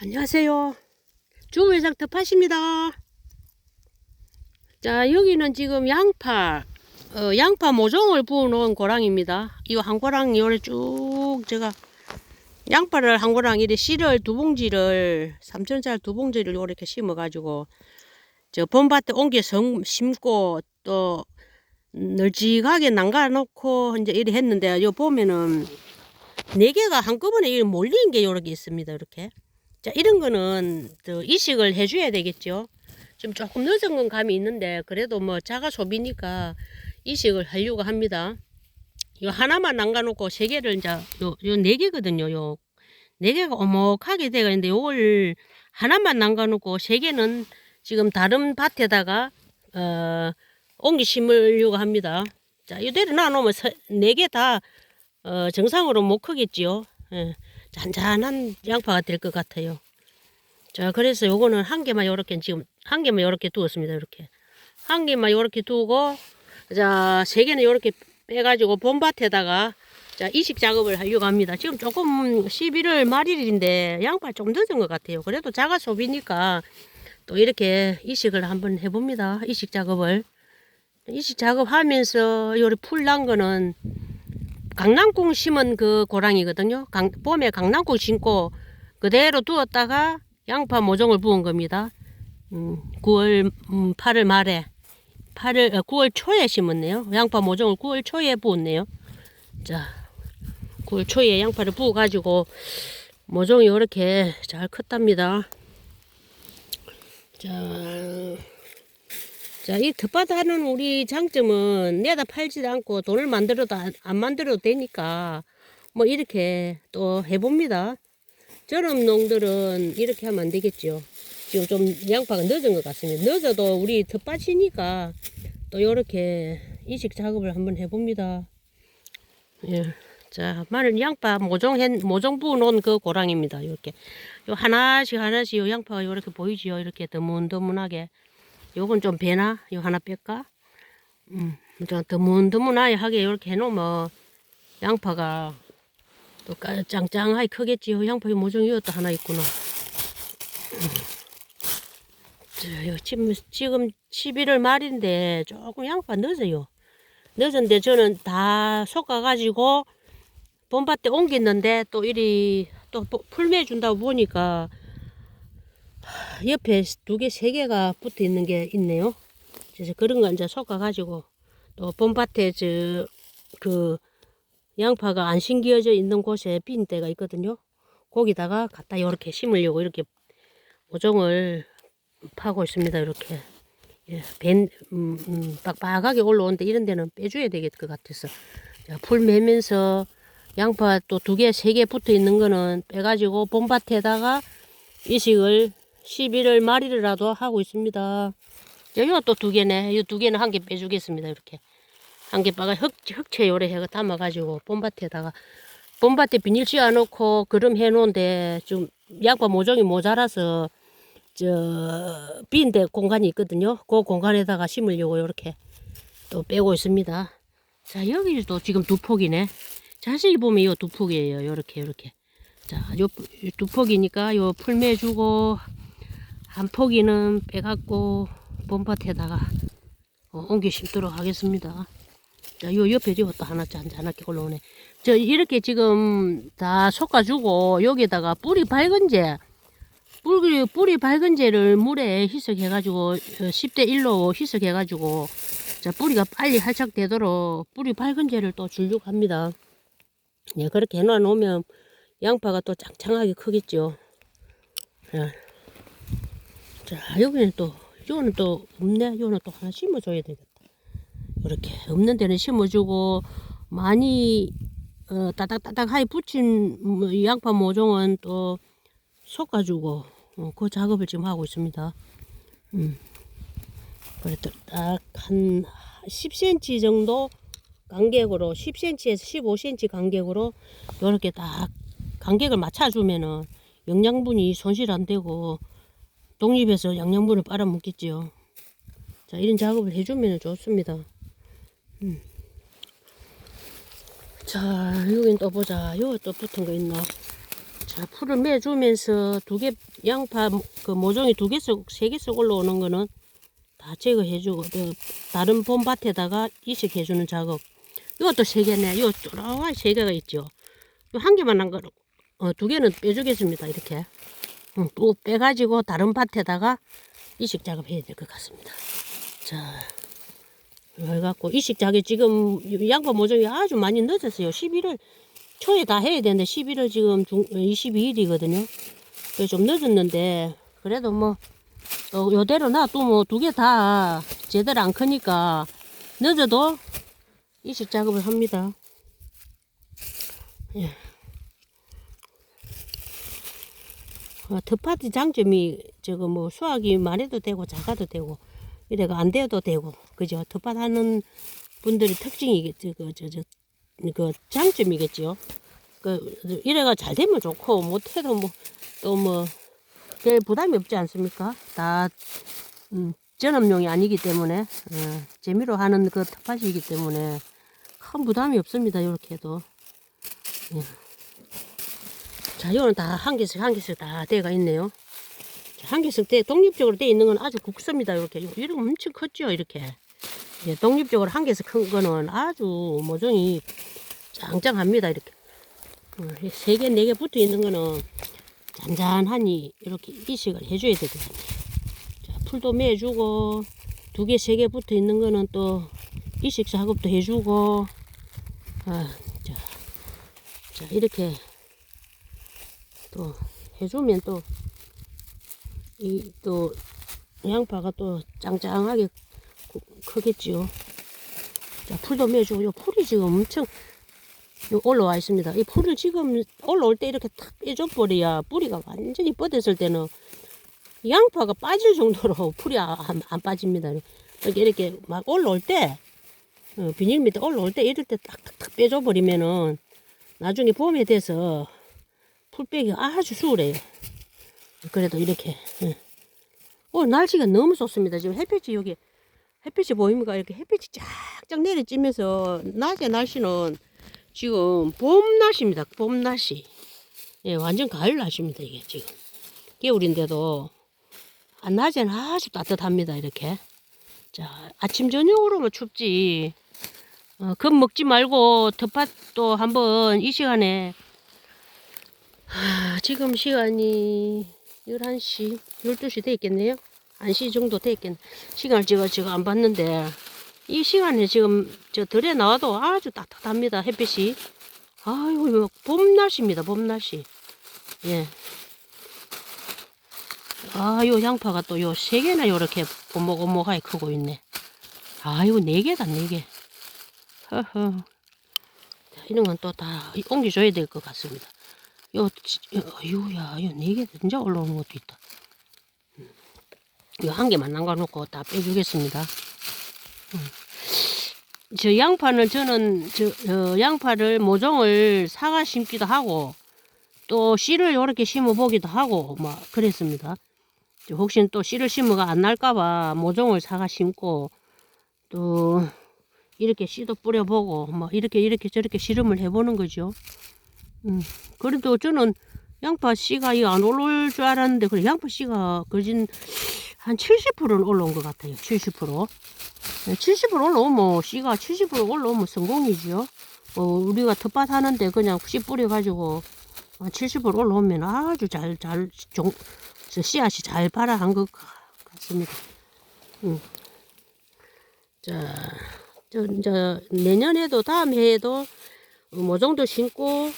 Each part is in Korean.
안녕하세요. 주부회장 덮하십니다. 자, 여기는 지금 양파, 어, 양파 모종을 부어놓은 고랑입니다. 이 한 고랑 요래 쭉 제가 양파를 한 고랑 이래 씨를 두 봉지를 3천짜리 두 봉지를 요렇게 심어가지고 저 봄밭에 옮겨 성- 심고 또 널찍하게 남가놓고 이제 이래 했는데 요 보면은 네 개가 한꺼번에 몰린 게 요렇게 있습니다. 이렇게. 자, 이런 거는 또 이식을 해줘야 되겠죠. 좀 조금 늦은 건 감이 있는데 그래도 뭐 자가 소비니까 이식을 하려고 합니다. 요 하나만 남가놓고 세 개를 이제 요 요 네 개거든요. 요 네 개가 오목하게 되어 있는데 요걸 하나만 남가놓고 세 개는 지금 다른 밭에다가 어 옮기 심으려고 합니다. 자, 이대로 놔놓으면 네 개 다 어, 정상으로 못 크겠지요. 예. 잔잔한 양파가 될 것 같아요. 자, 그래서 요거는 한 개만 요렇게 지금 한 개만 요렇게 두었습니다. 이렇게 한 개만 요렇게 두고 자, 세 개는 요렇게 빼 가지고 봄밭에다가 자 이식 작업을 하려고 합니다. 지금 조금 11월 말일인데 양파 좀 늦은 것 같아요. 그래도 자가 소비니까 또 이렇게 이식을 한번 해봅니다. 이식 작업을 이식 작업하면서 요리 풀난 거는 강낭콩 심은 그 고랑이거든요. 강, 봄에 강낭콩 심고 그대로 두었다가 양파 모종을 부은 겁니다. 음, 9월, 음, 8월 말에, 8월, 어, 9월 초에 심었네요. 양파 모종을 9월 초에 부었네요. 자, 9월 초에 양파를 부어 가지고 모종이 이렇게 잘 컸답니다. 자, 자, 이 텃밭 하는 우리 장점은 내다 팔지도 않고 돈을 만들어도 안, 안 만들어도 되니까 뭐 이렇게 또 해봅니다. 저런 농들은 이렇게 하면 안 되겠죠. 지금 좀 양파가 늦은 것 같습니다. 늦어도 우리 텃밭이니까 또 이렇게 이식 작업을 한번 해봅니다. 예. 자, 마늘 양파 모종 해, 모종 부어 놓은 그 고랑입니다. 이렇게. 요 하나씩 하나씩 요 양파가 이렇게 보이지요. 이렇게 드문드문하게. 요건 좀 배나? 요 하나 뺄까? 음, 좀 드문드문하게 이렇게 해놓으면 양파가 또 까- 짱짱하게 크겠지요. 양파 모종이 또 하나 있구나. 음. 자, 요 지금, 지금 11월 말인데 조금 양파 늦어요. 늦은데 저는 다 솎아가지고 봄밭에 옮겼는데 또 이리 또 풀매 준다고 보니까 옆에 두 개, 세 개가 붙어 있는 게 있네요. 그래서 그런 거 이제 솎아가지고 또 봄밭에 저 그 양파가 안 심겨져 있는 곳에 빈 데가 있거든요. 거기다가 갖다 이렇게 심으려고 이렇게 모종을 파고 있습니다. 이렇게 예, 밴, 음, 음, 빡빡하게 올라오는데 이런 데는 빼줘야 되겠 것 같아서 자, 풀 매면서 양파 또 두 개, 세 개 붙어 있는 거는 빼가지고 봄밭에다가 이식을 11월 말이라도 하고 있습니다. 여기가 또 두 개네. 이 두 개는 한 개 빼주겠습니다. 이렇게. 한 개 빠가 흑, 흑채 요래 해가 담아가지고 봄밭에다가 봄밭에 비닐 씌워놓고 그름 해놓은데 좀 양파 모종이 모자라서 저 빈데 공간이 있거든요. 그 공간에다가 심으려고 이렇게 또 빼고 있습니다. 자 여기도 지금 두 폭이네. 자세히 보면 이 두 폭이에요. 요렇게 요렇게. 자, 요 두 폭이니까 요 풀매주고 한 포기는 빼갖고 봄밭에다가 어, 옮겨 심도록 하겠습니다. 자, 요 옆에 저또 하나 잔잔하게 올라오네. 저 이렇게 지금 다 솎아주고 여기다가 뿌리 밝은 재, 뿌리, 뿌리 밝은 재를 물에 희석해가지고 10대 1로 희석해가지고 자, 뿌리가 빨리 활착되도록 뿌리 밝은 재를 또 주려고 합니다. 예, 그렇게 해놔 놓으면 양파가 또 짱짱하게 크겠죠. 예. 자, 여기는 또, 요거는 또 없네. 요거는 또 하나 심어줘야 되겠다. 이렇게 없는 데는 심어주고, 많이, 어, 따닥따닥하게 붙인 뭐, 이 양파 모종은 또 솎아주고, 어, 그 작업을 지금 하고 있습니다. 음. 그래도 딱 한 10cm 정도 간격으로, 10cm에서 15cm 간격으로, 요렇게 딱 간격을 맞춰주면은 영양분이 손실 안 되고, 독립해서 영양분을 빨아먹겠지요. 자, 이런 작업을 해주면 좋습니다. 음. 자, 여긴 또 보자. 여기 또 붙은 거 있나? 자, 자, 풀을 매주면서 두 개, 양파 그 모종이 두 개씩, 세 개씩 올라오는 거는 다 제거해주고, 또 다른 봄밭에다가 이식해주는 작업. 이것도 세 개네. 이거 쪼라와 세 개가 있죠. 요 한 개만 한 거는, 어, 두 개는 빼주겠습니다. 이렇게. 응, 또 빼가지고 다른 밭에다가 이식 작업해야 될 것 같습니다. 자, 그래갖고 이식 작업 지금 양파 모종이 아주 많이 늦었어요. 11월 초에 다 해야 되는데 11월 지금 중, 22일이거든요. 그래서 좀 늦었는데 그래도 뭐 어, 요대로 놔도 뭐두 개 다 제대로 안 크니까 늦어도 이식 작업을 합니다. 예. 어, 텃밭의 장점이 저거 뭐 수확이 많아도 되고 작아도 되고 이래가 안 돼도 되고 그죠? 텃밭 하는 분들의 특징이겠죠 그저저 그 장점이겠죠 그 이래가 잘 되면 좋고 못해도 뭐 또뭐 별 부담이 없지 않습니까? 다 음, 전업용이 아니기 때문에 어, 재미로 하는 그 텃밭이기 때문에 큰 부담이 없습니다 이렇게 해도. 예. 자, 이거는 다 한 개씩 한 개씩 다 돼가 있네요. 자, 한 개씩 돼, 독립적으로 돼 있는 건 아주 국습니다. 이렇게. 이렇게 엄청 컸죠, 이렇게. 예, 독립적으로 한 개씩 큰 거는 아주 모종이 짱짱합니다, 이렇게. 어, 세 개, 네 개 붙어 있는 거는 잔잔하니 이렇게 이식을 해줘야 되거든요. 자, 풀도 매주고, 두 개, 세 개 붙어 있는 거는 또 이식 작업도 해주고, 아, 자, 자, 이렇게 또 해주면 또 이 또 양파가 또 짱짱하게 크- 크겠지요. 자 풀도 매주고 요 풀이 지금 엄청 요 올라와 있습니다. 이 풀을 지금 올라올 때 이렇게 탁 빼줘 버려야 뿌리가 완전히 뻗었을 때는 양파가 빠질 정도로 풀이 안, 안 빠집니다. 이렇게 이렇게 막 올라올 때 어, 비닐 밑에 올라올 때 이럴 때 딱딱딱 빼줘 버리면은 나중에 봄에 돼서 풀 빼기가 아주 수월해요. 그래도 이렇게. 예. 오늘 날씨가 너무 좋습니다. 지금 햇빛이 여기, 햇빛이 보입니까? 이렇게 햇빛이 쫙쫙 내려찌면서, 낮에 날씨는 지금 봄 날씨입니다. 봄 날씨. 예, 완전 가을 날씨입니다. 이게 지금. 겨울인데도, 아, 낮에는 아주 따뜻합니다. 이렇게. 자, 아침, 저녁으로만 춥지. 어, 겁 먹지 말고, 텃밭도 한번 이 시간에 아, 지금 시간이 11시, 12시 돼 있겠네요. 1시 정도 돼 있겠네. 시간을 제가 지금 안 봤는데, 이 시간에 지금 저 들에 나와도 아주 따뜻합니다. 햇빛이. 아이고, 봄 날씨입니다. 봄 날씨. 예. 아, 요 양파가 또 요 세 개나 요렇게 오목오목하게 크고 있네. 아이고, 네 개다, 네 개. 허허. 자, 이런 건 또 다 옮겨줘야 될 것 같습니다. 요, 지- 요, 네 개 진짜 올라오는 것도 있다. 음. 요한 개만 남겨놓고 다 빼주겠습니다. 음. 저 양파는 저는 저 어, 양파를 모종을 사가 심기도 하고 또 씨를 이렇게 심어 보기도 하고 막 그랬습니다. 저 혹시 또 씨를 심어가 안 날까봐 모종을 사가 심고 또 이렇게 씨도 뿌려보고 막 이렇게 이렇게 저렇게 실험을 해보는 거죠. 음, 그래도 저는 양파 씨가 이안 올라올 줄 알았는데 그래 양파 씨가 거진 한 70%는 올라온 것 같아요. 70%. 네, 70% 올라오면 씨가 70% 올라오면 성공이지요. 어, 우리가 텃밭 하는데 그냥 씨 뿌려가지고 한 70% 올라오면 아주 잘, 잘, 종, 저 씨앗이 잘 발아한 것 같습니다. 음. 자, 저, 이제 내년에도 다음 해에도 어, 모종도 심고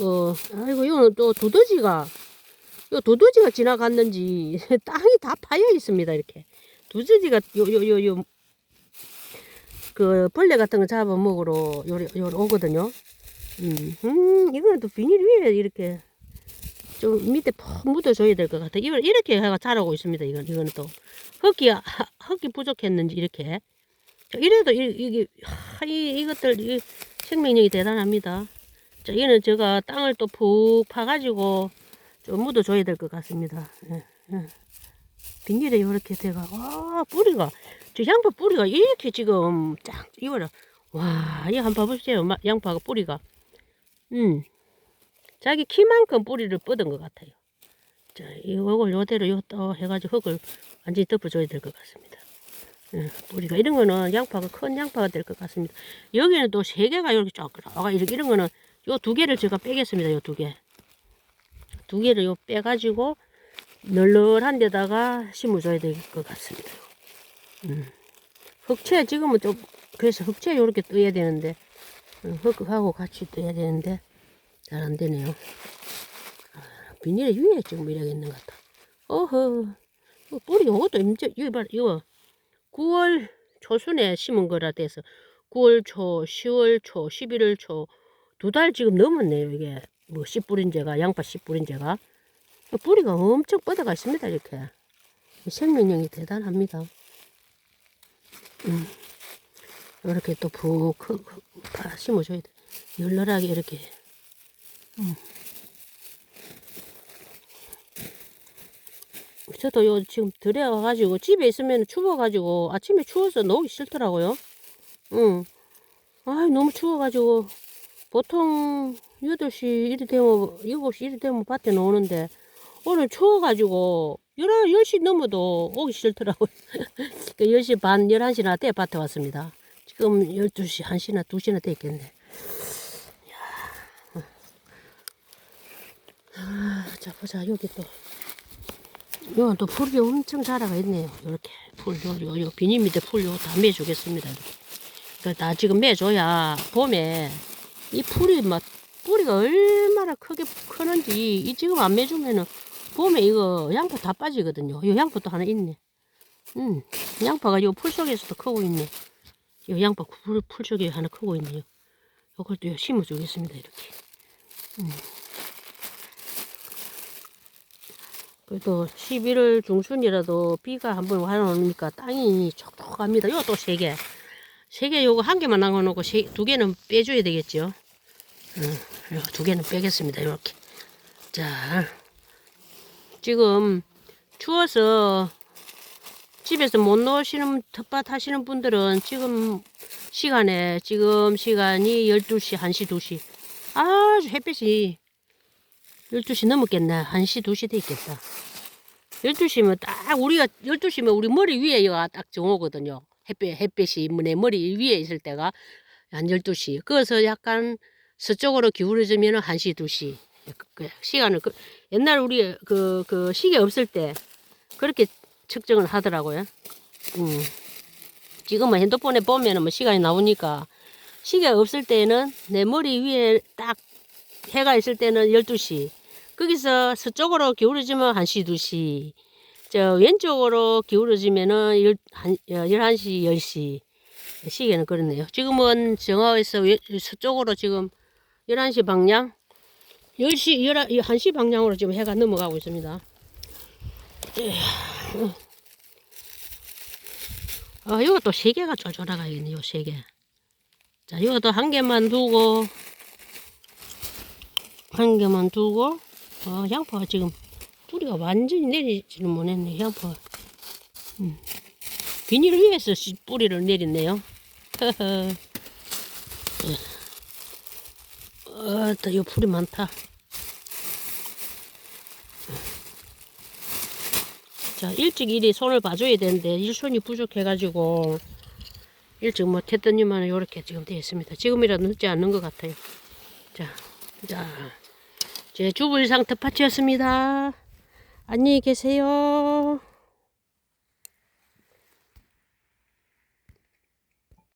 어, 아이고, 이거는 또 두더지가, 요 두더지가 지나갔는지 땅이 다 파여 있습니다, 이렇게. 두더지가 요, 요, 요, 요, 그 벌레 같은 거 잡아먹으러 요리, 요리 오거든요. 음, 음, 이거는 또 비닐 위에 이렇게 좀 밑에 푹 묻어줘야 될 것 같아. 이걸 이렇게 해가 자라고 있습니다, 이건, 이거는 또. 흙이, 하- 흙이 부족했는지, 이렇게. 자, 이래도 이, 이게, 하, 이, 이것들, 이 생명력이 대단합니다. 자, 얘는 제가 땅을 또 푹 파가지고 좀 묻어줘야 될 것 같습니다. 예, 예. 비닐에 이렇게 돼가, 와, 뿌리가, 저 양파 뿌리가 이렇게 지금 쫙, 이거를, 와, 이거 한번 봐보세요. 마- 양파가 뿌리가. 음, 자기 키만큼 뿌리를 뻗은 것 같아요. 자, 이걸 요대로 요 또 해가지고 흙을 완전히 덮어줘야 될 것 같습니다. 예, 뿌리가 이런 거는 양파가 큰 양파가 될 것 같습니다. 여기는 또 세 개가 이렇게 쫙 나와 이렇게 이런 거는 요 두 개를 제가 빼겠습니다. 요 두 개. 두 개를 요 빼가지고 널널한 데다가 심어줘야 될 것 같습니다. 음. 흑채 지금은 좀 그래서 흑채 요렇게 떠야 되는데 음, 흑하고 같이 떠야 되는데 잘 안 되네요. 아, 비닐 위에 지금 이렇게 있는 것 같다. 어허, 어, 뿌리 요것도 이제 이거 봐, 이거 9월 초순에 심은 거라 돼서 9월 초, 10월 초, 11월 초 두 달 지금 넘었네요. 이게 뭐 씨 뿌린 제가 양파 씨 뿌린 제가 뿌리가 엄청 뻗어가 있습니다. 이렇게 생명력이 대단합니다. 음. 이렇게 또 푹 심어줘야 돼. 널널하게 이렇게. 음. 저도 요 지금 들여와가지고 집에 있으면 추워가지고 아침에 추워서 나오기 싫더라고요. 응. 아 너무 추워가지고 보통 8시 이리 되면 7시 이리 되면 밭에 나오는데 오늘 추워가지고 11, 10시 넘어도 오기 싫더라고요. 그 10시 반, 11시나 때 밭에 왔습니다. 지금 12시, 1시나 2시나 됐겠네. 이야. 아, 자, 보자. 여기 또. 이건 또 풀이 엄청 자라가 있네요. 이렇게 풀, 요, 요, 요 비닐 밑에 풀, 요거 다 매주겠습니다. 이렇게. 그다 지금 매줘야 봄에 이 풀이 막, 뿌리가 얼마나 크게 크는지, 이 지금 안 매주면은 봄에 이거 양파 다 빠지거든요. 이 양파도 하나 있네. 음, 양파가 요풀 속에서도 크고 있네. 이 양파 풀, 풀 속에 하나 크고 있네요. 요걸 또 심어주겠습니다. 이렇게. 음. 그래도 11월 중순이라도 비가 한번 와놓으니까 땅이 촉촉합니다. 요거 또세 개. 세 개 요거 한 개만 남아놓고 세, 두 개는 빼줘야 되겠죠. 음, 요두 개는 빼겠습니다. 이렇게. 자, 지금 추워서 집에서 못 나오시는 텃밭 하시는 분들은 지금 시간에 지금 시간이 12시, 1시, 2시 아주 햇빛이 12시 넘었겠네. 1시, 2시 돼 있겠다. 12시면 딱 우리가 12시면 우리 머리 위에 가 딱 정오거든요. 햇빛, 햇빛이 내 머리 위에 있을 때가 한 12시. 그래서 약간 서쪽으로 기울어지면 1시, 2시. 그, 그 시간을 그, 옛날 우리 그, 그 시계 없을 때 그렇게 측정을 하더라고요. 음. 지금은 핸드폰에 보면은 뭐 시간이 나오니까 시계 없을 때는 내 머리 위에 딱 해가 있을 때는 12시. 거기서 서쪽으로 기울어지면 1시, 2시. 저 왼쪽으로 기울어지면은 1, 11시, 10시. 시계는 그렇네요. 지금은 정화에서 왼- 서쪽으로 지금 11시 방향, 10시, 11, 1시 방향으로 지금 해가 넘어가고 있습니다. 아, 이것도 세 개가 쫄쫄하가겠네요, 세 개. 자, 이것도 한 개만 두고, 한 개만 두고, 아, 양파가 지금 뿌리가 완전히 내리지는 못했네, 양파. 음. 비닐 위에서 씨- 뿌리를 내렸네요. 허허. 어, 또, 이 풀이 많다. 자, 일찍 일이 손을 봐줘야 되는데, 일손이 부족해가지고, 일찍 못했더니만 이렇게 지금 되어 있습니다. 지금이라도 늦지 않는 것 같아요. 자, 자, 제 주부 일상 텃밭이었습니다. 안녕히 계세요.